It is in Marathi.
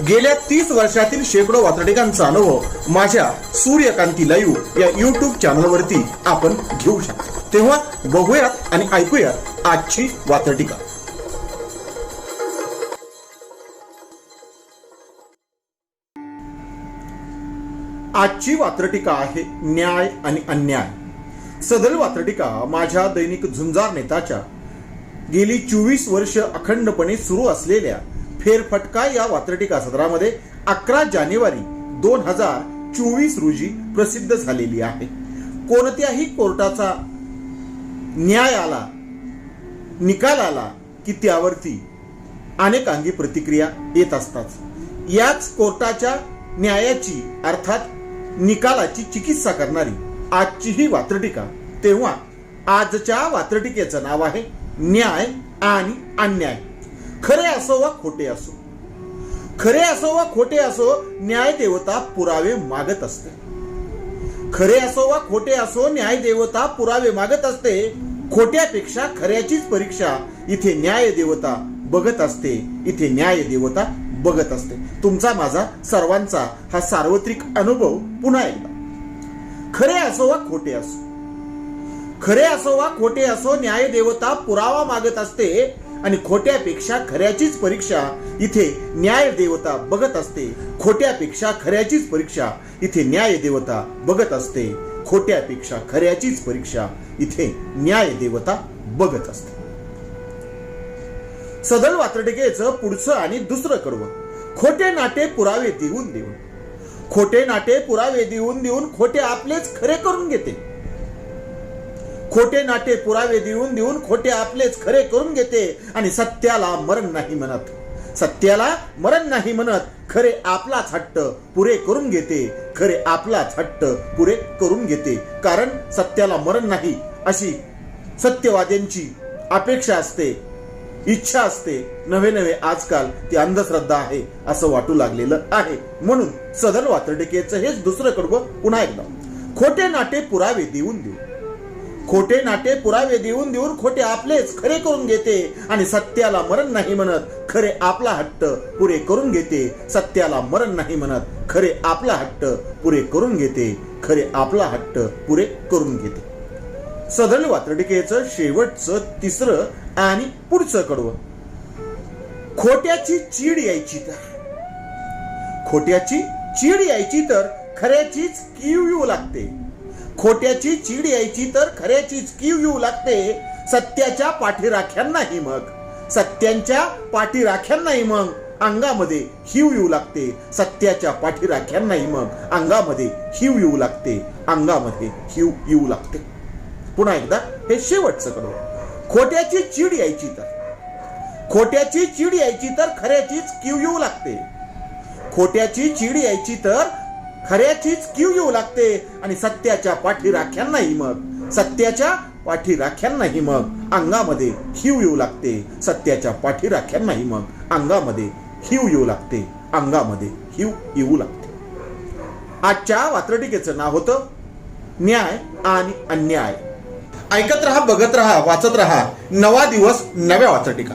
गेल्या तीस वर्षातील शेकडो वातडिकांचा अनुभव माझ्या सूर्यकांती लाईव्ह या युट्यूब चॅनलवरती आपण घेऊ शकतो. तेव्हा बघूयात आणि ऐकूयात आजची वातडिका आजची वात्रटिका आहे न्याय आणि अन्याय. सदल वात्रटिका माझ्या दैनिक झुंजार नेताच्या गेली चोवीस वर्ष अखंडपणे सुरू असलेल्या फेरफटका या वात्रटिका सदरामध्ये अकरा जानेवारी दोन हजार चोवीस रोजी प्रसिद्ध झालेली आहे. कोणत्याही कोर्टाचा न्याय आला निकाल आला की त्यावरती अनेकांगी प्रतिक्रिया येत असतात. याच कोर्टाच्या न्यायाची अर्थात निकालाची चिकित्सा करणारी आजची ही वात्रटिका तेव्हा आजच्या वात्रटिकेचं नाव आहे न्याय आणि अन्याय. खरे असो वा खोटे असो. खरे असो वा खोटे असो न्याय देवता पुरावे मागत असते. खरे असो वा खोटे असो न्याय देवता पुरावे मागत असते. खोट्यापेक्षा खऱ्याचीच परीक्षा इथे न्याय देवता बघत असते. इथे न्याय देवता बघत असते. तुमचा माझा सर्वांचा हा सार्वत्रिक अनुभव पुन्हा एकदा. खरे असो वा खोटे असो. खरे असो वा खोटे असो न्याय देवता पुरावा मागत असते. आणि खोट्यापेक्षा खऱ्याचीच परीक्षा इथे न्याय देवता बघत असते. खोट्यापेक्षा खऱ्याचीच परीक्षा इथे न्याय देवता बघत असते. खोट्यापेक्षा खऱ्याचीच परीक्षा इथे न्याय देवता बघत असते. सदल वात्रटिकेचं पुढचं आणि दुसरं कडवं. खोटे नाटे पुरावे देऊन देऊन. खोटे नाटे पुरावे देऊन देऊन खोटे आपलेच खरे करून घेते. खोटे नाटे पुरावे देऊन देऊन खोटे आपलेच खरे करून घेते आणि सत्याला मरण नाही म्हणत. सत्याला मरण नाही म्हणत. खरे आपलाच हट्ट पुरे करून घेते. खरे आपलाच हट्ट पुरे करून घेते. कारण सत्याला मरण नाही अशी सत्यवाद्यांची अपेक्षा असते. इच्छा असते. नवे नवे आजकाल ती अंधश्रद्धा आहे असं वाटू लागलेलं आहे. म्हणून सदर वात्रटिकेचं हेच दुसरं कडवं पुन्हा एकदा. खोटे नाटे पुरावे देऊन देऊ खोटे नाटे पुरावे देऊन देऊन खोटे आपलेच खरे करून घेते. आणि सत्याला मरण नाही म्हणत खरे आपला हट्ट पुरे करून घेते. सत्याला मरण नाही म्हणत खरे आपला हट्ट पुरे करून घेते. खरे आपला हट्ट पुरे करून घेते. सदल वात्रटिकेचं शेवटचं तिसरं आणि पुढचं कडवं. खोट्याची चीड यायची तर. खोट्याची चीड यायची तर खऱ्याचीच किव येऊ लागते. खोट्याची चीड यायची तर खऱ्याचीच कीव येऊ लागते. सत्याच्या पाठीराख्यांनाही मग. सत्यांच्या पाठीराख्यांनाही मग. अंगामध्ये हिव येऊ लागते. सत्याच्या पाठीराख्यांनाही मग. अंगामध्ये हिव येऊ लागते. अंगामध्ये हिव येऊ लागते. पुन्हा एकदा हे शेवटचं कडवं खोट्याची चीड यायची तर. खोट्याची चीड यायची तर खऱ्याचीच किव येऊ लागते. खोट्याची चीड यायची तर खऱ्याचीच किव येऊ लागते आणि सत्याच्या पाठीराख्यांनाही मग. सत्याच्या पाठीराख्यांनाही मग. अंगामध्ये हिव येऊ लागते. सत्याच्या पाठीराख्यांनाही मग. अंगामध्ये हिव येऊ लागते. अंगामध्ये हिव येऊ लागते. आजच्या वात्रटिकेचं नाव होतं न्याय आणि अन्याय. ऐकत रहा बघत रहा वाचत रहा. नवा दिवस नव्या वाचटिका